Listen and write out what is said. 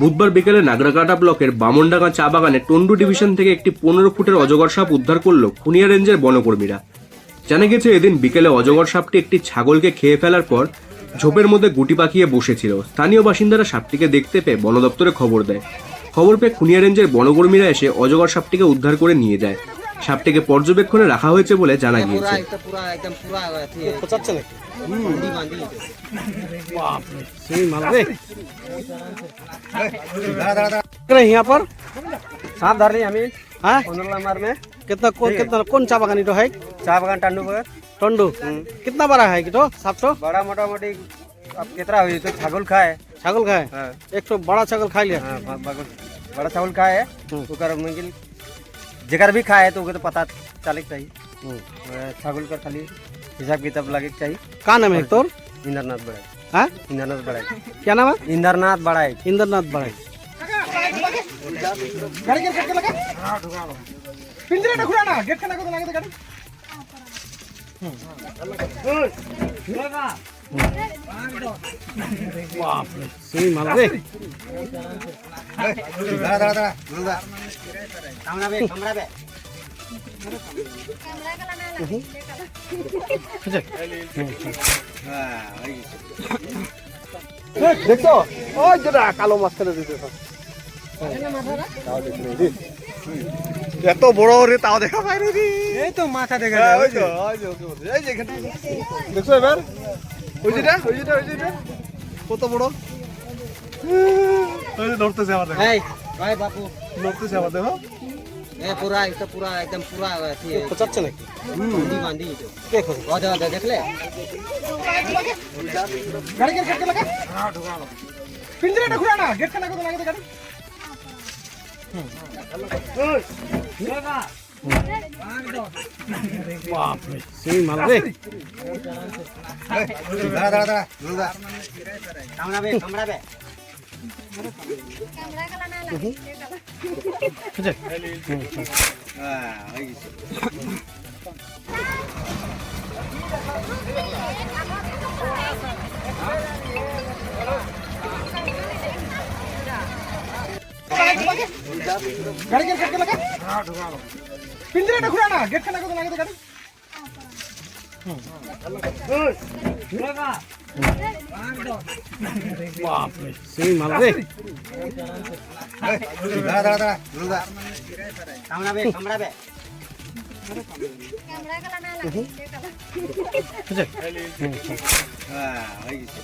বুধবার বিকেলে নাগরাকাটা ব্লকের বামনডাঙ্গা চা বাগানে টন্ডু ডিভিশন থেকে একটি পনেরো ফুটের অজগর সাপ উদ্ধার করল খুনিয়া রেঞ্জের বনকর্মীরা। জানা গেছে এদিন বিকেলে অজগর সাপটি একটি ছাগলকে খেয়ে ফেলার পর ঝোপের মধ্যে গুটি পাকিয়ে বসেছিল। স্থানীয় বাসিন্দারা সাপটিকে দেখতে পেয়ে বন দপ্তরে খবর দেয়। খবর পেয়ে খুনিয়া রেঞ্জের বনকর্মীরা এসে অজগর সাপটিকে উদ্ধার করে নিয়ে যায়। সাপটিকে পর্যবেক্ষণে রাখা হয়েছে বলে জানা पूरा গিয়েছে एकदम पूरा एकदम पूरा अथी है পচাচ্ছে নাকি बांधी बांधी बापरे सही माल रे करे यहाँ पर सांप धर ली हमें हाँ पंद्रह नंबर में कितना कौन कितना कौन चा बागानी तो है चाय बगान टांडू पर टंडू कितना बड़ा है कि तो सात सौ बड़ा मोटा मोटी अब कितना हुई तो छागल खाए छागल का है हाँ एक सौ बड़ा छागल खा लिया हाँ, ब- बगल- बड़ा छागल खाए है हम्म। ओकर मंगिल जेकर भी खाए तो ओके तो पता चले के चाहिए हम्म। अ, छागल का खाली हिसाब किताब लगे के चाहिए कहाँ नाम है तोर इंद्रनाथ बड़ाई हाँ इंद्रनाथ बड़ाई क्या नाम है इंद्रनाथ बड़ाई इंद्रनाथ बड़ाई সেই মাল রে দাঁড়া দাঁড়া দাঁড়া ওই যেটা কালো মাছ খেলে দিতে এত বড় রে তাও দেখা পাইনি রে। এই তো মাথা দেখা হ্যাঁ, যায় ওই তো ওই যে এই যে এখানে দেখছ এবার? ওই যেটা ওই যেটা ওই যেটা কত বড়? ওই যে ধরতেছে আমাদের এই ভাই বাপু। ধরতেছে আমাদের হ্যাঁ হ্যাঁ পুরা এটা পুরা একদম পুরা পচাচ্ছে নাকি? বান্ধি বান্ধি দেখো গদা দেখলে? গাড়ি গেট লাগা পিঞ্জরাটা ঘুরানা গেটখানা কত লাগে গাড়ি? সেই মাল রে गाड़ी गेट करके लगा हां ढुका लो पिंजरे में खुराना गेट खाना को लगा दे गाड़ी बाप रे सही माला रे दादा दादा दादा कमरा बे कमरा बे कैमरा कला ना लगे कला हां आई गेছে